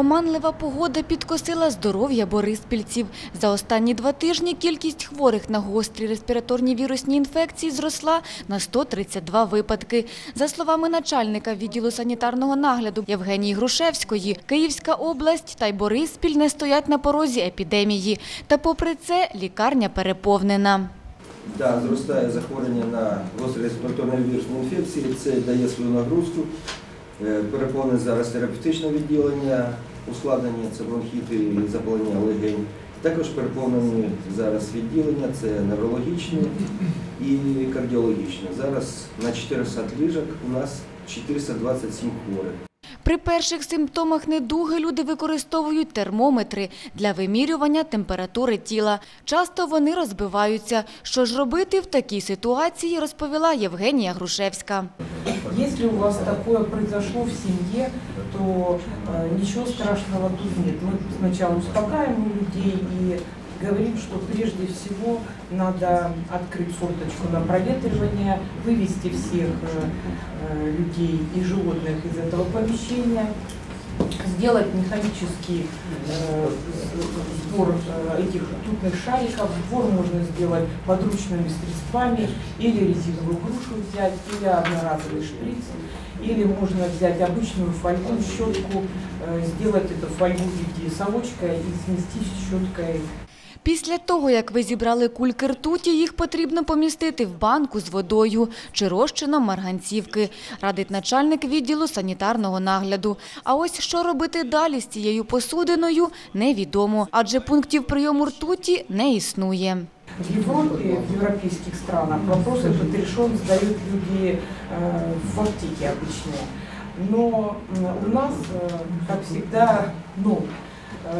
Оманлива погода підкосила здоров'я бориспільців. За останні два тижні кількість хворих на гострі респіраторні вірусні інфекції зросла на 132 випадки. За словами начальника відділу санітарного нагляду Євгенії Грушевської, Київська область та й Бориспіль не стоять на порозі епідемії. Та попри це лікарня переповнена. Да, зростає захворювання на гострі респіраторні вірусні інфекції, це дає свою нагрузку. Е, Переповнене зараз терапевтичне відділення, ускладнення це бронхіти і запалення легень. Також переповнені зараз відділення, це неврологічне і кардіологічне. Зараз на 400 ліжок у нас 427 хворих. При перших симптомах недуги люди використовують термометри для вимірювання температури тіла. Часто вони розбиваються. Що ж робити в такій ситуації, розповіла Євгенія Грушевська. Если у вас такое произошло в семье, то э, ничего страшного тут нет. Мы сначала успокаиваем людей и говорим, что прежде всего надо открыть форточку на проветривание, вывести всех э, э, людей и животных из этого помещения, сделать механический э, сбор этих ртутных шариков. Сбор можно сделать подручными средствами, или резиновую грушу взять, или одноразовый шприц, или можно взять обычную фольгу, щетку, сделать эту фольгу в виде совочка и сместить щеткой Після того, як ви зібрали кульки ртуті, їх потрібно помістити в банку з водою чи розчином марганцівки, радить начальник відділу санітарного нагляду. А ось що робити далі з цією посудиною, невідомо, адже пунктів прийому ртуті не існує. В Европе, в европейских странах вопрос этот решен, сдают люди э, в аптеке обычные. Но м, у нас, э, как всегда, ну, э,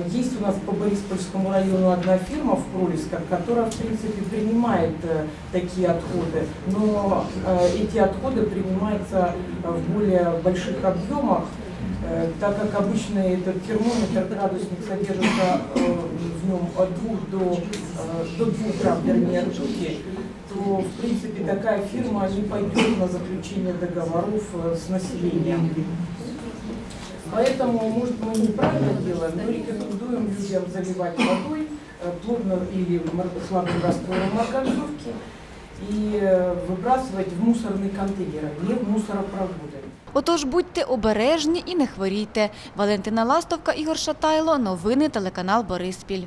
есть у нас по Бориспольскому району одна фирма в Пролесках, которая, в принципе, принимает э, такие отходы, но э, эти отходы принимаются э, в более больших объемах, Э, так как обычный этот термометр, градусник содержится э, в нем от 2 до, э, до 2 грамм, вернее, ртути, то, в принципе, такая фирма не пойдет на заключение договоров э, с населением. Поэтому, может, мы неправильно делаем, но рекомендуем людям заливать водой, э, плотно или мор- слабым раствором марганцовки и э, выбрасывать в мусорные контейнеры, не в мусоропроводы. Отож будьте обережні і не хворійте. Валентина Ластовка, Ігор Шатайло. Новини телеканал Бориспіль.